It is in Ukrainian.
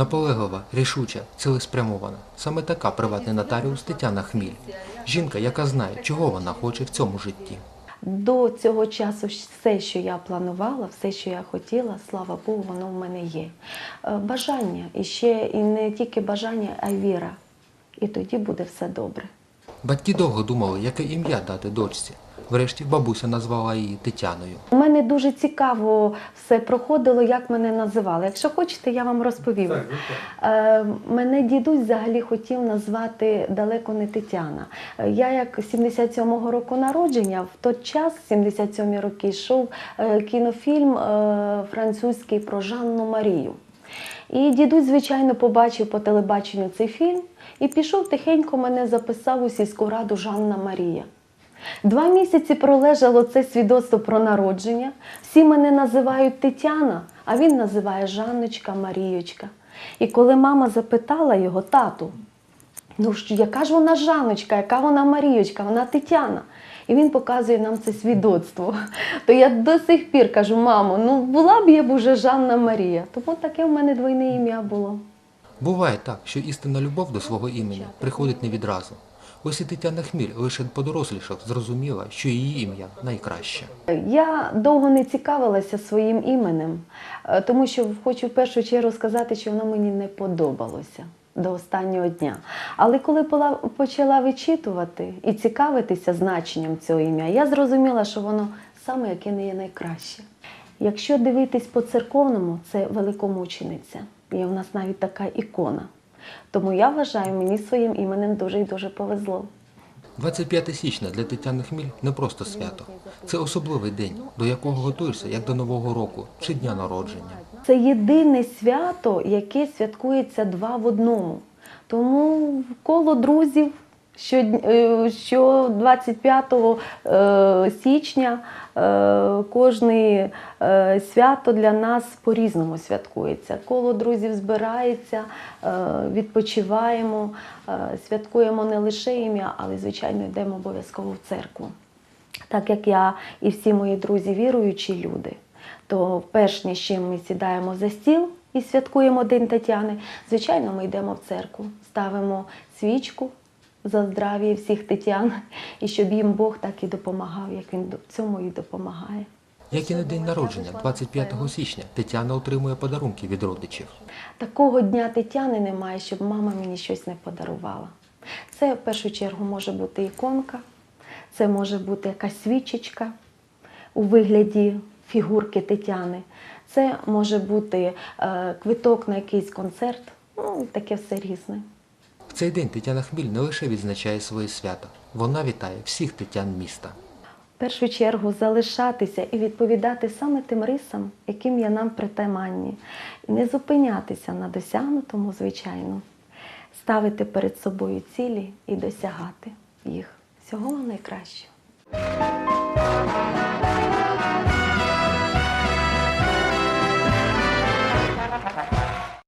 Наполеглива, рішуча, цілеспрямована. Саме така приватний нотаріус Тетяна Хміль. Жінка, яка знає, чого вона хоче в цьому житті. До цього часу все, що я планувала, все, що я хотіла, слава Богу, воно в мене є. Е, Бажання і ще і не тільки бажання, а й віра. І тоді буде все добре. Батьки довго думали, яке ім'я дати дочці. Врешті бабуся назвала її Тетяною. У мене дуже цікаво все проходило, як мене називали. Якщо хочете, я вам розповім. Е, мене дідусь взагалі хотів назвати далеко не Тетяна. Е, Я як 77-го року народження, в той час, 77-ті роки, йшов е, кінофільм е, французький про Жанну Марію. І дідусь, звичайно, побачив по телебаченню цей фільм і пішов тихенько мене записав у сільську раду Жанна Марія. Два місяці пролежало це свідоцтво про народження. Всі мене називають Тетяна, а він називає Жанночка, Марієчка. І коли мама запитала його, тату, ну що, яка ж вона Жанночка, яка вона Марієчка, вона Тетяна. І він показує нам це свідоцтво. То я до сих пір кажу, мамо, ну була б я б уже Жанна Марія. Тому таке в мене двойне ім'я було. Буває так, що істинна любов до свого імені приходить не відразу. Ось і Тетяна Хміль лише подорослішав, зрозуміла, що її ім'я найкраще. Я довго не цікавилася своїм іменем, е, тому що хочу в першу чергу сказати, що воно мені не подобалося до останнього дня. Але коли почала вичитувати і цікавитися значенням цього ім'я, я зрозуміла, що воно саме яке не є найкраще. Якщо дивитись по церковному, це великомучениця. Є у нас навіть така ікона. Тому я вважаю, мені своїм іменем дуже і дуже повезло. 25 січня для Тетяни Хміль не просто свято. Це особливий день, до якого готуєшся як до Нового року чи дня народження. Це єдине свято, яке святкується два в одному. Тому коло друзів що, е, що 25 е, січня е, кожне свято для нас по-різному святкується. Коло друзів збирається, відпочиваємо, святкуємо не лише ім'я, але, звичайно, йдемо обов'язково в церкву. Так як я і всі мої друзі віруючі люди, то перш ніж чим ми сідаємо за стіл і святкуємо День Тетяни, звичайно, ми йдемо в церкву, ставимо свічку за здрав'я всіх тетян, і щоб їм Бог так і допомагав, як він в цьому і допомагає. Як і на день народження, 25 січня, Тетяна отримує подарунки від родичів. Такого дня Тетяни немає, щоб мама мені щось не подарувала. Це в першу чергу може бути іконка, це може бути якась свічечка у вигляді фігурки Тетяни, це може бути е, квиток на якийсь концерт, ну таке все різне. Цей день Тетяна Хміль не лише відзначає своє свято, вона вітає всіх тетян міста. В першу чергу залишатися і відповідати саме тим рисам, яким є нам притаманні. Не зупинятися на досягнутому, звичайно, ставити перед собою цілі і досягати їх. Всього найкращого.